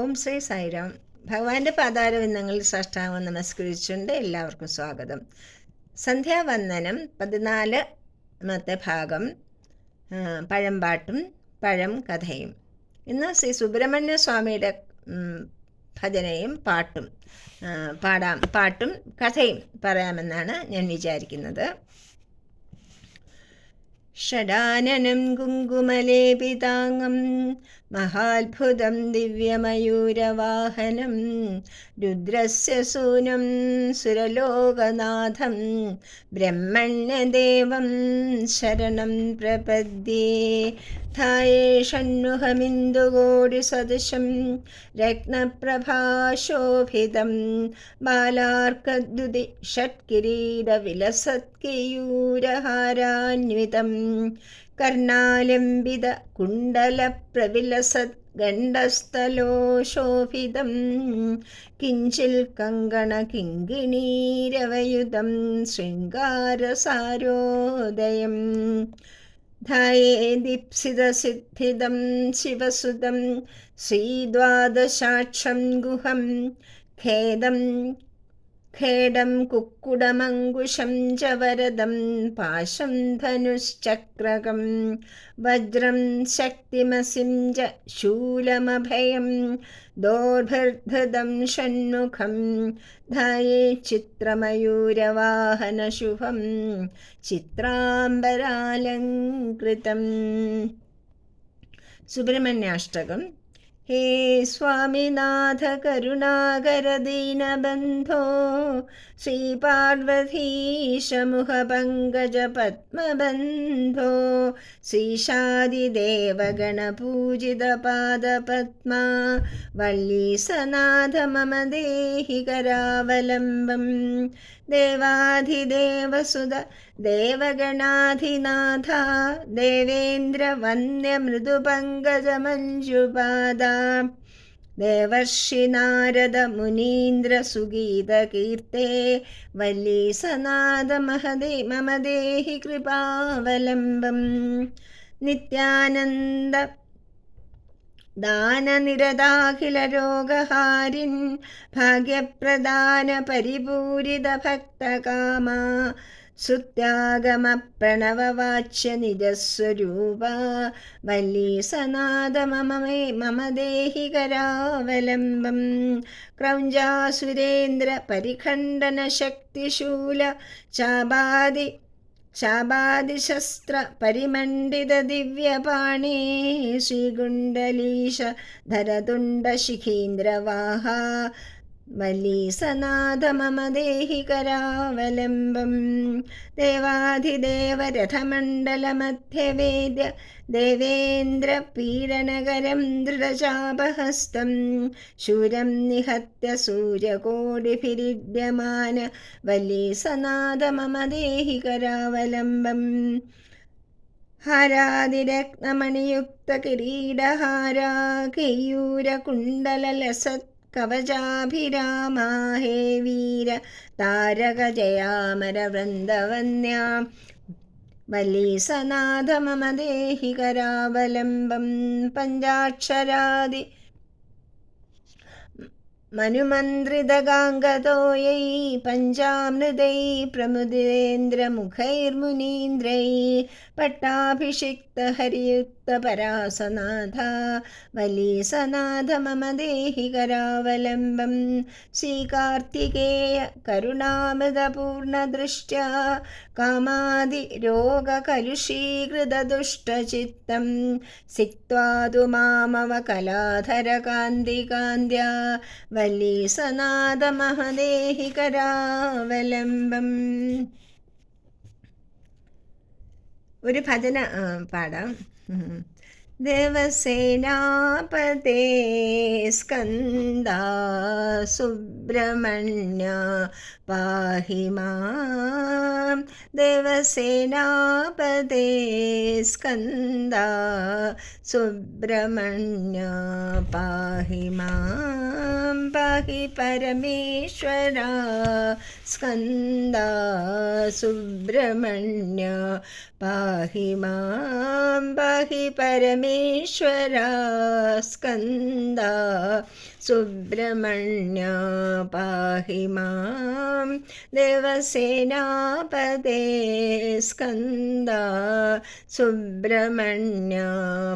ഓം ശ്രീ സായിരാം. ഭഗവാന്റെ പാതാരവിന്ദങ്ങളിൽ സാഷ്ടാംഗം നമസ്കരിച്ചുകൊണ്ട് എല്ലാവർക്കും സ്വാഗതം. സന്ധ്യാവന്ദനം പതിനാല് മത്തെ ഭാഗം പഴംപാട്ടും പഴം കഥയും. ഇന്ന് ശ്രീ സുബ്രഹ്മണ്യ സ്വാമിയുടെ ഭജനയും പാട്ടും പാടാം പാട്ടും കഥയും പറയാമെന്നാണ് ഞാൻ വിചാരിക്കുന്നത്. ഷടാനനം കുങ്കുമലേപിതാങ്ങം മഹാത്ഭുതം ദിവ്യമയൂരവാഹനം രുദ്രസ്യ സൂനം സുരലോകനാഥം ബ്രഹ്മണ്യദേവം ശരണം പ്രപദ്യേ. ധായേഷണ്മുഖമിന്ദുകോടി സദൃശം രത്നപ്രഭാശോഭിതം ബാലാർക്കദ്യുതി ഷട്കിരീടവിലസത്കിയൂരഹാരാന്വിതം കർണാലംബിത കുണ്ടല കുണ്ടലപ്രവിലസത് ഗണ്ഡസ്ഥലോശോഭിതം കിഞ്ചിൽ കങ്കണ കിങ്കിണീരവയുധം ശൃംഗാരസാരോദയം ध्याये दीप्सिदसिद्धिदं शिवसुदं श्रीद्वादशाक्षं गुहं खेदं खेडं कुक्कुडमङ्कुशं च वरदं पाशं धनुश्चक्रकं वज्रं शक्तिमसिं च शूलमभयं दोर्भिर्धृदं षण्मुखं धाये चित्रमयूरवाहनशुभं चित्राम्बरालङ्कृतम् सुब्रह्मण्याष्टकम् हे स्वामिनाथकरुणाकरदीनबन्धो श्रीपार्वतीशमुखपङ्कज पद्मबन्धो श्रीशादिदेवगणपूजितपादपद्मा वल्लीसनाथ मम देहि करावलम्बं देवाधिदेवसुधा ദേവഗണാധിനാഥ ദേവേന്ദ്ര വന്യമൃദുപങ്കജമഞ്ജുപാദ ദേവർഷി നാരദ മുനീന്ദ്ര സുഗീത കീർത്തെ വല്ലീസനാഥ മഹദേ മമ ദേഹി കൃപാവലംബം നിത്യാനന്ദ ദാനനിരതാഖില രോഗഹാരിൻ ഭാഗ്യപ്രദാന പരിപൂരിത ഭക്തകാമ സുത്യാഗമ പ്രണവവാച്യ നിജസ്വരൂപ വല്ലീസനാഥ മമ മേ മമ ദേഹി കരാവലംബം ക്രൗഞ്ചാസുരേന്ദ്ര പരിഖണ്ഡന ശക്തിശൂല ചാപാതി ശാപാതിശസ്ത്ര പരിമണ്ഡിത ദിവ്യപാണേ ശ്രീകുണ്ടലീശ ധരതുണ്ട ശിഖീന്ദ്രവാഹ വല്ലീസനാഥ മമ ദേഹി കരാവലംബം ദേവാധിദേവ രഥമണ്ഡലമധ്യവേദ്യ ദേവേന്ദ്ര പീഡനകരം ദൃഢചാപഹസ്തം ശൂരം നിഹത്യ സൂര്യകോടിഭിരിഡ്യമാന വല്ലീസനാഥ മമ ദേഹി കരാവലംബം ഹാരാതിരത്നമണിയുക്ത കിരീടഹാരാ കേയൂരകുണ്ടലലസത് കവചാഭിരാമാ ഹേ വീര താരക ജയാമര വൃന്ദവന്യ വല്ലീസനാഥ മമ ദേഹി കരാവലംബം പഞ്ചാക്ഷരാദി മനുമന്ത്രിതഗാംഗതോയൈ പഞ്ചാമൃതൈ പ്രമുദേന്ദ്രമുഖൈർമുനീന്ദ്രൈ പട്ടാഭിഷിക്തഹരിയുക്തപരാസനാഥ വലീസനാഥ മമ ദേഹി കരാവലംബം ശ്രീകാർത്തികേയ കരുണാമൃതപൂർണദൃഷ്ട്യാ കാമാതിരോഗകലുഷീകൃതദുഷ്ടചിത്തം സിക്വാതു മാമവ കലാധരകാന്തികാന്ത്യ വല്ലീസനാഥ മഹദേഹി കരാവലംബം ഒരു ഭജന പാടാം. Mm-hmm. ദേവസേനാപതേ സ്കന്ദ സുബ്രഹ്മണ്യ പാഹി മാം. ദേവസേനാപതേ സ്കന്ദ സുബ്രഹ്മണ്യ പാഹി മാം. പാഹി പരമേശ്വര സ്കന്ദ സുബ്രഹ്മണ്യ പാഹി മാം. പാഹി പരമേശ്വര ಪರಮೇಶ್ವರ ಸ್ಕಂದ ಸುಬ್ರಹ್ಮಣ್ಯ ಪಾಹಿ ಮಾಂ ದೇವಸೇನಾಪದೇ ಸ್ಕಂದ ಸುಬ್ರಹ್ಮಣ್ಯ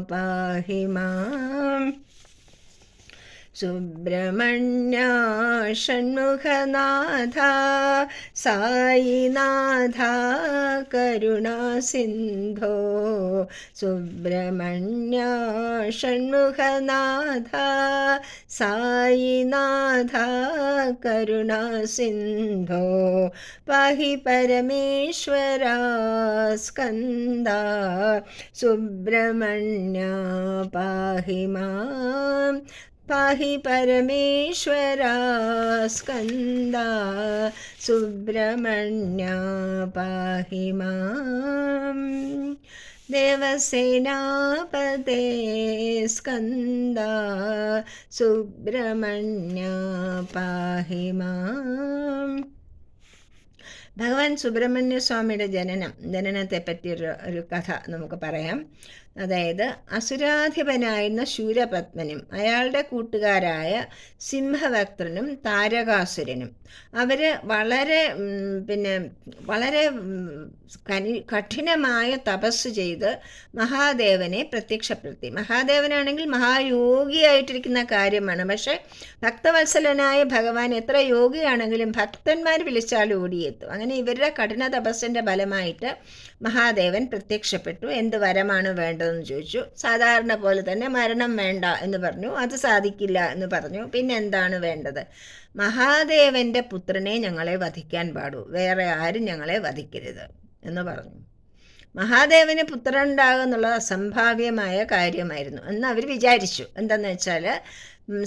ಪಾಹಿ ಮಾಂ सुब्रह्मण्य षण्मुखनाथा सायिनाथा करुणासिन्धो सुब्रह्मण्य षण्मुखनाथा सायिनाथा करुणासिन्धो पाहि परमेश्वरा स्कन्दा सुब्रह्मण्या पाहि माँ പാഹി പരമേശ്വര സ്കന്ദ സുബ്രഹ്മണ്യ പാഹി മാം ദേവസേനാപതേ സ്കന്ദ സുബ്രഹ്മണ്യ പാഹി മാം ഭഗവാൻ സുബ്രഹ്മണ്യ സ്വാമിയുടെ ജനനം ജനനത്തെ പറ്റിയൊരു ഒരു കഥ നമുക്ക് പറയാം. അതായത് അസുരാധിപനായിരുന്ന ശൂരപത്മനും അയാളുടെ കൂട്ടുകാരായ സിംഹവക്തനും താരകാസുരനും അവർ വളരെ പിന്നെ വളരെ കനി കഠിനമായ തപസ് ചെയ്ത് മഹാദേവനെ പ്രത്യക്ഷപ്പെടുത്തി. മഹാദേവനാണെങ്കിൽ മഹായോഗിയായിട്ടിരിക്കുന്ന കാര്യമാണ്. പക്ഷേ ഭക്തവത്സലനായ ഭഗവാൻ എത്ര യോഗിയാണെങ്കിലും ഭക്തന്മാർ വിളിച്ചാൽ ഓടിയെത്തും. അങ്ങനെ ഇവരുടെ കഠിന തപസ്സിന്റെ ഫലമായിട്ട് മഹാദേവൻ പ്രത്യക്ഷപ്പെട്ടു. എന്ത് വരമാണ് വേണ്ടതെന്ന് ചോദിച്ചു. സാധാരണ പോലെ തന്നെ മരണം വേണ്ട എന്ന് പറഞ്ഞു. അത് സാധിക്കില്ല എന്ന് പറഞ്ഞു. പിന്നെ എന്താണ് വേണ്ടത്? മഹാദേവന്റെ പുത്രനെ ഞങ്ങളെ വധിക്കാൻ പാടൂ. വേറെ ആരും ഞങ്ങളെ വധിക്കരുത് എന്ന് പറഞ്ഞു. മഹാദേവന് പുത്രൻ ഉണ്ടാകുക അസംഭാവ്യമായ കാര്യമായിരുന്നു. എന്ന് അവർ വിചാരിച്ചു. എന്താണെന്ന് വെച്ചാൽ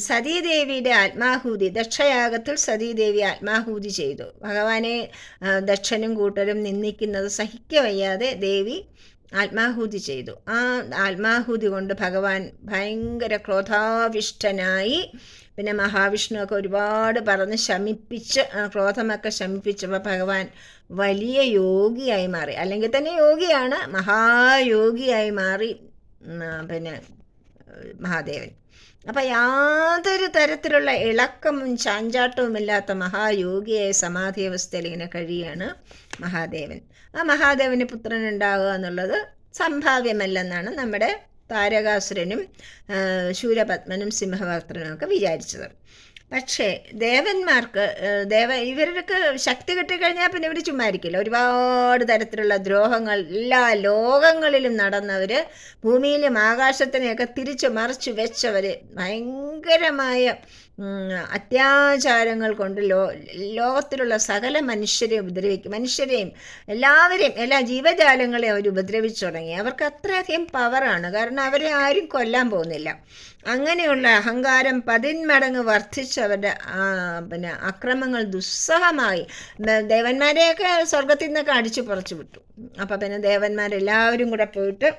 സതീദേവിയുടെ ആത്മാഹൂതി ദക്ഷയാഗത്തിൽ സതീദേവി ആത്മാഹൂതി ചെയ്തു. ഭഗവാനെ ദക്ഷനും കൂട്ടരും നിന്ദിക്കുന്നത് സഹിക്കവയ്യാതെ ദേവി ആത്മാഹൂതി ചെയ്തു. ആ ആത്മാഹൂതി കൊണ്ട് ഭഗവാൻ ഭയങ്കര ക്രോധാവിഷ്ടനായി പിന്നെ മഹാവിഷ്ണുവൊക്കെ ഒരുപാട് പറഞ്ഞ് ശമിപ്പിച്ച് ക്രോധമൊക്കെ ശമിപ്പിച്ചപ്പോൾ ഭഗവാൻ വലിയ യോഗിയായി മാറി. അല്ലെങ്കിൽ തന്നെ യോഗിയാണ് മഹായോഗിയായി മാറി പിന്നെ മഹാദേവൻ. അപ്പം യാതൊരു തരത്തിലുള്ള ഇളക്കവും ചാഞ്ചാട്ടവും ഇല്ലാത്ത മഹായോഗിയായ സമാധി അവസ്ഥയിൽ ഇങ്ങനെ കഴിയാണ് മഹാദേവൻ. ആ മഹാദേവന് പുത്രൻ ഉണ്ടാകുക എന്നുള്ളത് സംഭാവ്യമല്ലെന്നാണ് നമ്മുടെ താരകാസുരനും ശൂരപത്മനും സിംഹഭക്തനും ഒക്കെ വിചാരിച്ചത്. പക്ഷേ ദേവന്മാർക്ക് ദേവ ഇവർക്ക് ശക്തി കിട്ടിക്കഴിഞ്ഞാൽ പിന്നെ ഇവർ ചുമ്മാരിക്കില്ല ഒരുപാട് തരത്തിലുള്ള ദ്രോഹങ്ങൾ എല്ലാ ലോകങ്ങളിലും നടന്നവർ ഭൂമിയിലും ആകാശത്തിനെയൊക്കെ തിരിച്ചു മറിച്ചു വെച്ചവർ ഭയങ്കരമായ അത്യാചാരങ്ങൾ കൊണ്ട് ലോ ലോകത്തിലുള്ള സകല മനുഷ്യരെയും ഉപദ്രവിക്കും. മനുഷ്യരെയും എല്ലാവരെയും എല്ലാ ജീവജാലങ്ങളെയും അവർ ഉപദ്രവിച്ചു തുടങ്ങി. അവർക്ക് അത്രയധികം പവറാണ് കാരണം അവരെ ആരും കൊല്ലാൻ പോകുന്നില്ല. അങ്ങനെയുള്ള അഹങ്കാരം പതിന്മടങ്ങ് വർദ്ധിച്ചവരുടെ പിന്നെ അക്രമങ്ങൾ ദുസ്സഹമായി. ദേവന്മാരെയൊക്കെ സ്വർഗത്തിൽ നിന്നൊക്കെ അടിച്ചു പറിച്ചു വിട്ടു. അപ്പം പിന്നെ ദേവന്മാരെല്ലാവരും കൂടെ പോയിട്ട്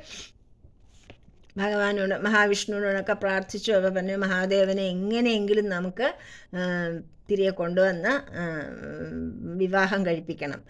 ഭഗവാനോട് മഹാവിഷ്ണുവിനോടൊക്കെ പ്രാർത്ഥിച്ചു അപ്പോൾ പറഞ്ഞു മഹാദേവനെ എങ്ങനെയെങ്കിലും നമുക്ക് തിരികെ കൊണ്ടുവന്ന് വിവാഹം കഴിപ്പിക്കണം.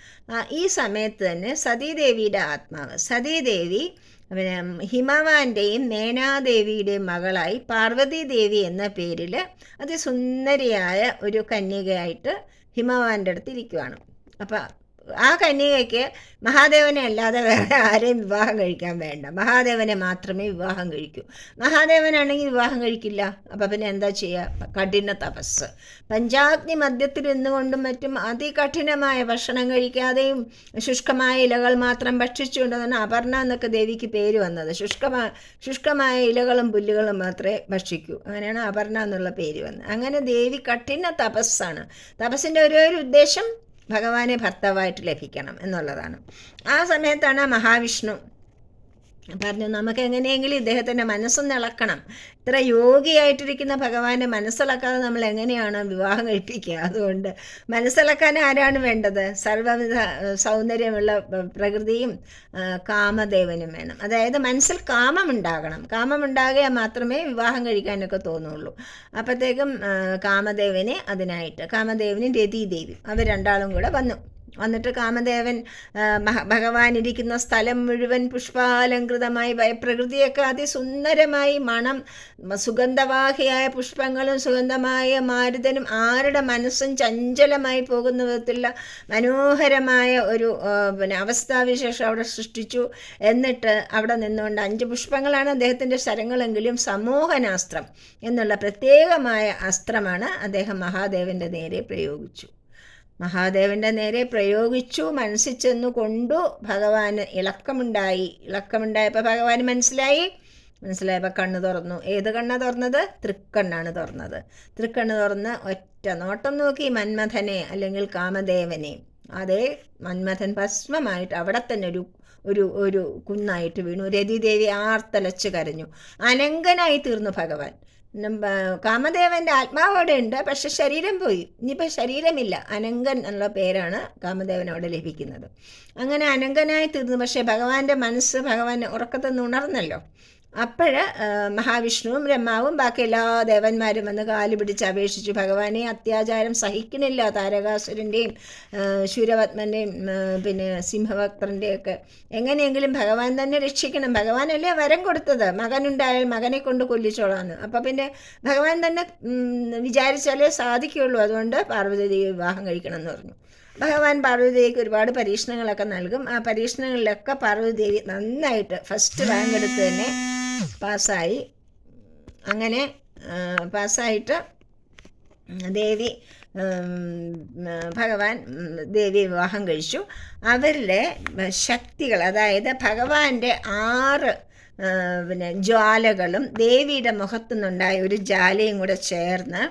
ഈ സമയത്ത് തന്നെ സതീദേവിയുടെ ആത്മാവ് സതീദേവി പിന്നെ ഹിമവാന്റെയും മേനാദേവിയുടെയും മകളായി പാർവതി ദേവി എന്ന പേരിൽ അതിസുന്ദരിയായ ഒരു കന്യകയായിട്ട് ഹിമവാന്റെ അടുത്ത് ഇരിക്കുവാണ്. അപ്പം ആ കന്യകയ്ക്ക് മഹാദേവനെ അല്ലാതെ വേറെ ആരെയും വിവാഹം കഴിക്കാൻ വേണ്ട. മഹാദേവനെ മാത്രമേ വിവാഹം കഴിക്കൂ. മഹാദേവനാണെങ്കിൽ വിവാഹം കഴിക്കില്ല. അപ്പം പിന്നെ എന്താ ചെയ്യുക കഠിന തപസ്. പഞ്ചാഗ്നി മദ്യത്തിൽ നിന്നുകൊണ്ടും മറ്റും അതികഠിനമായ ഭക്ഷണം കഴിക്കാതെയും ശുഷ്കമായ ഇലകൾ മാത്രം ഭക്ഷിച്ചുകൊണ്ട് തന്നെ അപർണ എന്നൊക്കെ ദേവിക്ക് പേര് വന്നത്. ശുഷ്കമായ ശുഷ്കമായ ഇലകളും പുല്ലുകളും മാത്രമേ ഭക്ഷിക്കൂ. അങ്ങനെയാണ് അപർണ എന്നുള്ള പേര് വന്നത്. അങ്ങനെ ദേവി കഠിന തപസ്സാണ്. തപസ്സിന്റെ ഒരേ ഒരു ഉദ്ദേശം ഭഗവാനെ ഭർത്താവായിട്ട് ലഭിക്കണം എന്നുള്ളതാണ്. ആ സമയത്താണ് മഹാവിഷ്ണു പറഞ്ഞു നമുക്ക് എങ്ങനെയെങ്കിലും ഇദ്ദേഹത്തിന്റെ മനസ്സൊന്ന് ഇളക്കണം. ഇത്ര യോഗിയായിട്ടിരിക്കുന്ന ഭഗവാന്റെ മനസ്സിളക്കാതെ നമ്മൾ എങ്ങനെയാണ് വിവാഹം കഴിപ്പിക്കുക? അതുകൊണ്ട് മനസ്സിളക്കാൻ ആരാണ് വേണ്ടത്? സർവവിധ സൗന്ദര്യമുള്ള പ്രകൃതിയും കാമദേവനും വേണം. അതായത് മനസ്സിൽ കാമമുണ്ടാകണം. കാമമുണ്ടാകിയാൽ മാത്രമേ വിവാഹം കഴിക്കാനൊക്കെ തോന്നുള്ളൂ. അപ്പോഴത്തേക്കും കാമദേവനെ അതിനായിട്ട് കാമദേവനും രതീദേവി അവർ രണ്ടാളും കൂടെ വന്നു. വന്നിട്ട് കാമദേവൻ ഭഗവാൻ ഇരിക്കുന്ന സ്ഥലം മുഴുവൻ പുഷ്പാലങ്കൃതമായി പ്രകൃതിയൊക്കെ അതിസുന്ദരമായി മണം സുഗന്ധവാഹിയായ പുഷ്പങ്ങളും സുഗന്ധമായ മാരുതനും ആരുടെ മനസ്സും ചഞ്ചലമായി പോകുന്ന വിധത്തിലുള്ള മനോഹരമായ ഒരു പിന്നെ അവസ്ഥാവിശേഷം അവിടെ സൃഷ്ടിച്ചു. എന്നിട്ട് അവിടെ നിന്നുകൊണ്ട് അഞ്ച് പുഷ്പങ്ങളാണ് അദ്ദേഹത്തിന്റെ ശരങ്ങളെങ്കിലും സമൂഹനാസ്ത്രം എന്നുള്ള പ്രത്യേകമായ അസ്ത്രമാണ് അദ്ദേഹം മഹാദേവന്റെ നേരെ പ്രയോഗിച്ചു. മഹാദേവന്റെ നേരെ പ്രയോഗിച്ചു മനസ്സിൽ ചെന്നുകൊണ്ടു ഭഗവാന് ഇളക്കമുണ്ടായി. ഇളക്കമുണ്ടായപ്പോൾ ഭഗവാന് മനസ്സിലായി. മനസ്സിലായപ്പോൾ കണ്ണ് തുറന്നു. ഏത് കണ്ണാണ് തുറന്നത്? തൃക്കണ്ണാണ് തുറന്നത്. തൃക്കണ്ണ് തുറന്ന് ഒറ്റ നോട്ടം നോക്കി മന്മഥനെ അല്ലെങ്കിൽ കാമദേവനെ. അതേ മന്മഥൻ ഭസ്മമായിട്ട് അവിടെ തന്നെ ഒരു ഒരു ഒരു കുന്നായിട്ട് വീണു. രതിദേവി ആർത്തലച്ച് കരഞ്ഞു. അനങ്കനായി തീർന്നു ഭഗവാൻ. നമ്പ- ആത്മാവ് അവിടെ ഉണ്ട് പക്ഷെ ശരീരം പോയി. ഇനിയിപ്പോൾ ശരീരമില്ല. അനങ്കൻ എന്നുള്ള പേരാണ് കാമദേവൻ അവിടെ ലഭിക്കുന്നത്. അങ്ങനെ അനങ്കനായി തീർന്നു. പക്ഷേ ഭഗവാന്റെ മനസ്സ് ഭഗവാൻ ഉറക്കത്തുനിന്ന് ഉണർന്നല്ലോ. അപ്പോഴ് മഹാവിഷ്ണുവും ബ്രഹ്മാവും ബാക്കി എല്ലാ ദേവന്മാരും വന്ന് കാൽ പിടിച്ച് അപേക്ഷിച്ചു ഭഗവാനെ അത്യാചാരം സഹിക്കണില്ല താരകാസുരന്റെയും ശൂരപത്മന്റെയും പിന്നെ സിംഹഭക്തന്റെയൊക്കെ എങ്ങനെയെങ്കിലും ഭഗവാൻ തന്നെ രക്ഷിക്കണം. ഭഗവാനല്ലേ വരം കൊടുത്തത്. മകനുണ്ടായാൽ മകനെ കൊണ്ട് കൊല്ലിച്ചോളാന്ന്. അപ്പം പിന്നെ ഭഗവാൻ തന്നെ വിചാരിച്ചാലേ സാധിക്കുകയുള്ളൂ അതുകൊണ്ട് പാർവതി വിവാഹം കഴിക്കണം എന്ന് പറഞ്ഞു. ഭഗവാൻ പാർവതിദേവിക്ക് ഒരുപാട് പരീക്ഷണങ്ങളൊക്കെ നൽകും. ആ പരീക്ഷണങ്ങളിലൊക്കെ പാർവതിദേവി നന്നായിട്ട് ഫസ്റ്റ് റാങ്ക് എടുത്ത് തന്നെ പാസ്സായി. അങ്ങനെ പാസ്സായിട്ട് ദേവി ഭഗവാൻ ദേവി വിവാഹം കഴിച്ചു. അവരിലെ ശക്തികൾ അതായത് ഭഗവാന്റെ ആറ് പിന്നെ ജ്വാലകളും ദേവിയുടെ മുഖത്തു നിന്നുണ്ടായ ഒരു ജ്വാലയും കൂടെ ചേർന്ന്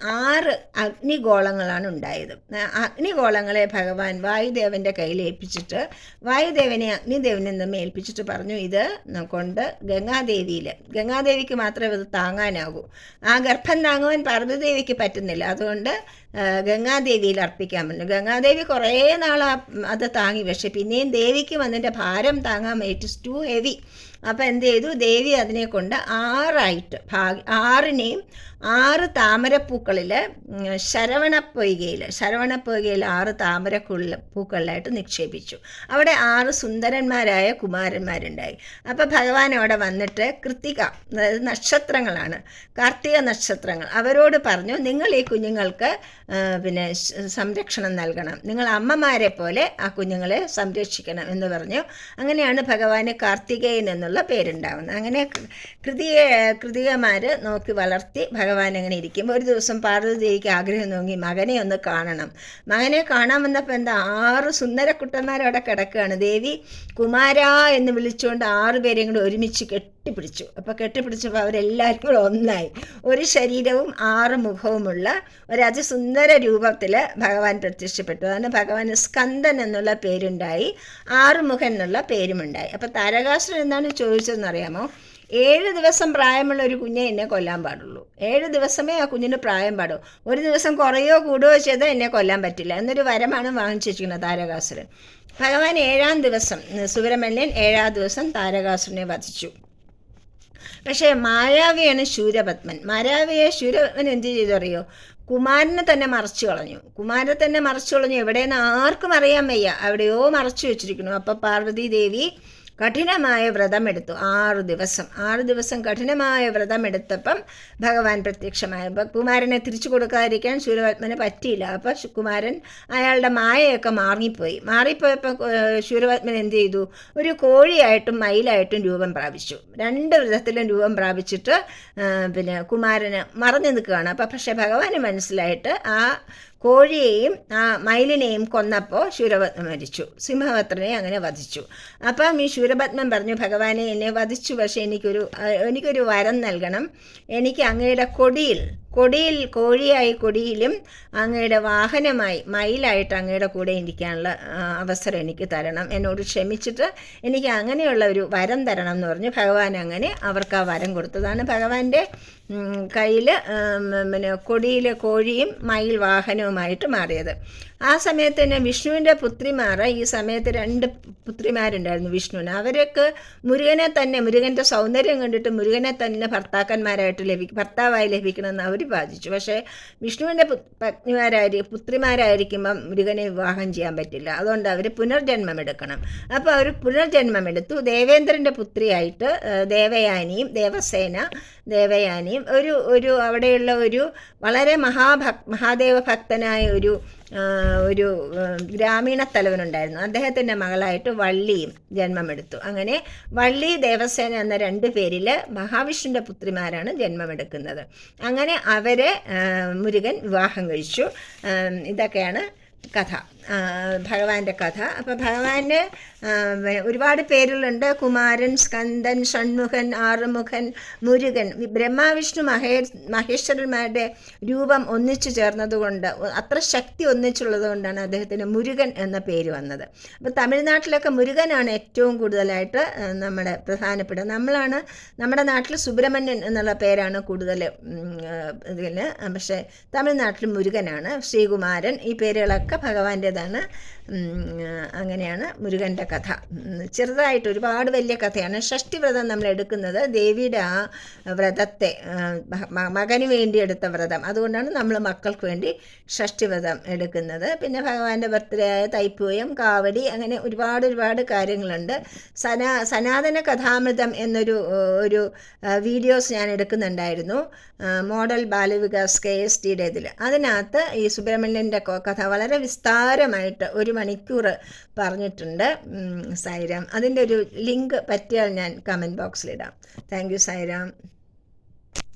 ആറ് അഗ്നിഗോളങ്ങളാണ് ഉണ്ടായത്. അഗ്നിഗോളങ്ങളെ ഭഗവാൻ വായുദേവന്റെ കയ്യിൽ ഏൽപ്പിച്ചിട്ട് വായുദേവനെ അഗ്നിദേവനെ തമ്മിൽ ഏൽപ്പിച്ചിട്ട് പറഞ്ഞു ഇത് കൊണ്ട് ഗംഗാദേവിയിൽ ഗംഗാദേവിക്ക് മാത്രമേ ഇത് താങ്ങാനാകൂ. ആ ഗർഭം താങ്ങുവാൻ പാർവതിദേവിക്ക് പറ്റുന്നില്ല. അതുകൊണ്ട് ഗംഗാദേവിയിൽ അർപ്പിക്കാൻ പറ്റുന്നു ഗംഗാദേവി കുറേ നാൾ അത് താങ്ങി. പക്ഷെ പിന്നെയും ദേവിക്ക് അതിന്റെ ഭാരം താങ്ങാൻ ഇറ്റ് ഇസ് ടു ഹെവി അപ്പം എന്ത് ചെയ്തു? ദേവി അതിനെ കൊണ്ട് ആറായിട്ട് ഭാഗ ആറിനെയും ആറ് താമരപ്പൂക്കളിൽ ശരവണപ്പൊയ്കയിൽ ശരവണപ്പൊയ്കയിൽ ആറ് താമരക്കുള്ള പൂക്കളിലായിട്ട് നിക്ഷേപിച്ചു. അവിടെ ആറ് സുന്ദരന്മാരായ കുമാരന്മാരുണ്ടായി. അപ്പോൾ ഭഗവാൻ അവിടെ വന്നിട്ട് കൃത്തിക അതായത് നക്ഷത്രങ്ങളാണ് കാർത്തിക നക്ഷത്രങ്ങൾ അവരോട് പറഞ്ഞു നിങ്ങൾ ഈ കുഞ്ഞുങ്ങൾക്ക് പിന്നെ സംരക്ഷണം നൽകണം. നിങ്ങൾ അമ്മമാരെ പോലെ ആ കുഞ്ഞുങ്ങളെ സംരക്ഷിക്കണം എന്ന് പറഞ്ഞു. അങ്ങനെയാണ് ഭഗവാന് കാർത്തികേയൻ എന്നുള്ള പേരുണ്ടാവുന്നത്. അങ്ങനെ കൃതിക കൃതികമാർ നോക്കി വളർത്തി ഭഗവാൻ അങ്ങനെ ഇരിക്കും. ഒരു ദിവസം പാർവതിദേവിക്ക് ആഗ്രഹം നോക്കി മകനെ ഒന്ന് കാണണം. മകനെ കാണാൻ വന്നപ്പോൾ എന്താ ആറ് സുന്ദരക്കുട്ടന്മാരവിടെ കിടക്കുകയാണ്. ദേവി കുമാര എന്ന് വിളിച്ചുകൊണ്ട് ആറ് പേരെയും കൂടെ ഒരുമിച്ച് കെട്ടിപ്പിടിച്ചു. അപ്പോൾ കെട്ടിപ്പിടിച്ചപ്പോൾ അവരെല്ലാവരും കൂടെ ഒന്നായി. ഒരു ശരീരവും ആറ് മുഖവുമുള്ള ഒരു അതിസുന്ദര രൂപത്തിൽ ഭഗവാൻ പ്രത്യക്ഷപ്പെട്ടു. അതാണ് ഭഗവാൻ സ്കന്ദൻ എന്നുള്ള പേരുണ്ടായി. ആറുമുഖൻ എന്നുള്ള പേരുമുണ്ടായി. അപ്പോൾ താരകാസുരൻ എന്താണ് ചോദിച്ചതെന്ന് അറിയാമോ ഏഴ് ദിവസം പ്രായമുള്ള ഒരു കുഞ്ഞെ എന്നെ കൊല്ലാൻ പാടുള്ളൂ. ഏഴ് ദിവസമേ ആ കുഞ്ഞിന് പ്രായം പാടൂ. ഒരു ദിവസം കുറയോ കൂടുകയോ ചെയ്താൽ എന്നെ കൊല്ലാൻ പറ്റില്ല. എന്നൊരു വരമാണ് വാങ്ങിച്ചിരിക്കുന്നത് താരകാസുരൻ. ഭഗവാൻ ഏഴാം ദിവസം സുബ്രഹ്മണ്യൻ ഏഴാം ദിവസം താരകാസുരനെ വധിച്ചു. പക്ഷേ മായാവിയാണ് ശൂരപത്മൻ. മായാവിയെ ശൂരപത്മൻ എന്ത് ചെയ്തറിയോ? കുമാരനെ തന്നെ മറച്ചു കളഞ്ഞു. കുമാരനെ തന്നെ മറച്ചു കളഞ്ഞു. എവിടെയെന്ന് ആർക്കും അറിയാൻ വയ്യ. അവിടെയോ മറച്ചു വെച്ചിരിക്കുന്നു. അപ്പോൾ പാർവതി ദേവി കഠിനമായ വ്രതമെടുത്തു ആറു ദിവസം. ആറു ദിവസം കഠിനമായ വ്രതമെടുത്തപ്പം ഭഗവാൻ പ്രത്യക്ഷമായ. കുമാരനെ തിരിച്ചു കൊടുക്കാതിരിക്കാൻ ശൂരപത്മന് പറ്റിയില്ല. അപ്പം കുമാരൻ അയാളുടെ മായയൊക്കെ മാറിപ്പോയി. മാറിപ്പോയപ്പോൾ ശൂരപത്മൻ എന്ത് ചെയ്തു? ഒരു കോഴിയായിട്ടും മയിലായിട്ടും രൂപം പ്രാപിച്ചു. രണ്ട് വിധത്തിലും രൂപം പ്രാപിച്ചിട്ട് പിന്നെ കുമാരന് മറഞ്ഞു നിൽക്കുകയാണ്. അപ്പം പക്ഷേ ഭഗവാന് മനസ്സിലായിട്ട് ആ കോഴിയെയും ആ മയിലിനെയും കൊന്നപ്പോൾ ശൂരപത്മൻ മരിച്ചു. സിംഹപത്രനെ അങ്ങനെ വധിച്ചു. അപ്പം ഈ ശൂരപത്മൻ പറഞ്ഞു ഭഗവാനെ എന്നെ വധിച്ചു. പക്ഷേ എനിക്കൊരു എനിക്കൊരു വരം നൽകണം. എനിക്ക് അങ്ങയുടെ കൊടിയിൽ കൊടിയിൽ കോഴിയായി കൊടിയിലും അങ്ങയുടെ വാഹനമായി മയിലായിട്ട് അങ്ങയുടെ കൂടെ ഇരിക്കാനുള്ള അവസരം എനിക്ക് തരണം. എന്നോട് ക്ഷമിച്ചിട്ട് എനിക്ക് അങ്ങനെയുള്ള ഒരു വരം തരണം എന്ന് പറഞ്ഞു. ഭഗവാൻ അങ്ങനെ അവർക്ക് ആ വരം കൊടുത്തതാണ്. ഭഗവാന്റെ കയ്യിൽ പിന്നെ കൊടിയിലെ കോഴിയും മയിൽ വാഹനവുമായിട്ട് മാറിയത്. ആ സമയത്ത് തന്നെ വിഷ്ണുവിന്റെ പുത്രിമാർ ഈ സമയത്ത് രണ്ട് പുത്രിമാരുണ്ടായിരുന്നു വിഷ്ണുവിന്. അവരൊക്കെ മുരുകനെ തന്നെ മുരുകന്റെ സൗന്ദര്യം കണ്ടിട്ട് മുരുകനെ തന്നെ ഭർത്താക്കന്മാരായിട്ട് ലഭിക്കും ഭർത്താവായി ലഭിക്കണമെന്ന് അവർ പ്രതിപാദിച്ചു പക്ഷേ വിഷ്ണുവിന്റെ പത്നിമാരായി പുത്രിമാരായിരിക്കുമ്പം മുരുകനെ വിവാഹം ചെയ്യാൻ പറ്റില്ല. അതുകൊണ്ട് അവർ പുനർജന്മം എടുക്കണം അപ്പോൾ അവർ പുനർജന്മം എടുത്തു ദേവേന്ദ്രന്റെ പുത്രിയായിട്ട് ദേവയാനിയും ദേവസേന ദേവയാനിയും ഒരു ഒരു അവിടെയുള്ള ഒരു വളരെ മഹാഭക് മഹാദേവ ഭക്തനായ ഒരു ഒരു ഗ്രാമീണ തലവനുണ്ടായിരുന്നു. അദ്ദേഹത്തിന്റെ മകളായിട്ട് വള്ളിയും ജന്മമെടുത്തു. അങ്ങനെ വള്ളി ദേവസേന എന്ന രണ്ട് പേരിൽ മഹാവിഷ്ണുവിന്റെ പുത്രിമാരാണ് ജന്മമെടുക്കുന്നത്. അങ്ങനെ അവരെ മുരുകൻ വിവാഹം കഴിച്ചു. ഇതൊക്കെയാണ് കഥ. ഭഗവാന്റെ കഥ. അപ്പോൾ ഭഗവാന് ഒരുപാട് പേരുകളുണ്ട് കുമാരൻ സ്കന്ദൻ ഷൺമുഖൻ ആറുമുഖൻ മുരുകൻ. ബ്രഹ്മാവിഷ്ണു മഹേ മഹേശ്വരന്മാരുടെ രൂപം ഒന്നിച്ചു ചേർന്നതുകൊണ്ട് അത്ര ശക്തി ഒന്നിച്ചുള്ളത് കൊണ്ടാണ് അദ്ദേഹത്തിന് മുരുകൻ എന്ന പേര് വന്നത്. അപ്പോൾ തമിഴ്നാട്ടിലൊക്കെ മുരുകനാണ് ഏറ്റവും കൂടുതലായിട്ട് നമ്മുടെ പ്രധാനപ്പെട്ട. നമ്മളാണ് നമ്മുടെ നാട്ടിൽ സുബ്രഹ്മണ്യൻ എന്നുള്ള പേരാണ് കൂടുതൽ ഇതിന് പക്ഷേ തമിഴ്നാട്ടിൽ മുരുകനാണ്. ശ്രീകുമാരൻ ഈ പേരുകളൊക്കെ ഭഗവാന്റേതാണ്. അങ്ങനെയാണ് മുരുകന്റെ കഥ. ചെറുതായിട്ട് ഒരുപാട് വലിയ കഥയാണ്. ഷഷ്ടിവ്രതം നമ്മൾ എടുക്കുന്നത് ദേവിയുടെ ആ വ്രതത്തെ മകന് വേണ്ടി എടുത്ത വ്രതം. അതുകൊണ്ടാണ് നമ്മൾ മക്കൾക്ക് വേണ്ടി ഷഷ്ടിവ്രതം എടുക്കുന്നത്. പിന്നെ ഭഗവാന്റെ ബർത്ത്ഡേ ആയ തൈപ്പൂയം കാവടി അങ്ങനെ ഒരുപാട് ഒരുപാട് കാര്യങ്ങളുണ്ട്. സനാ സനാതന കഥാമൃതം എന്നൊരു ഒരു വീഡിയോസ് ഞാൻ എടുക്കുന്നുണ്ടായിരുന്നു. മോഡൽ ബാലവികാസ് കെ എസ് ടിയുടെ ഇതിൽ അതിനകത്ത് ഈ സുബ്രഹ്മണ്യന്റെ കഥ വളരെ വിസ്താരമായിട്ട് ഒരു മണിക്കൂർ പറഞ്ഞിട്ടുണ്ട് സൈറാം അതിന്റെ ഒരു ലിങ്ക് പറ്റിയാൽ ഞാൻ കമന്റ് ബോക്സിലിടാം താങ്ക് യു സൈറാം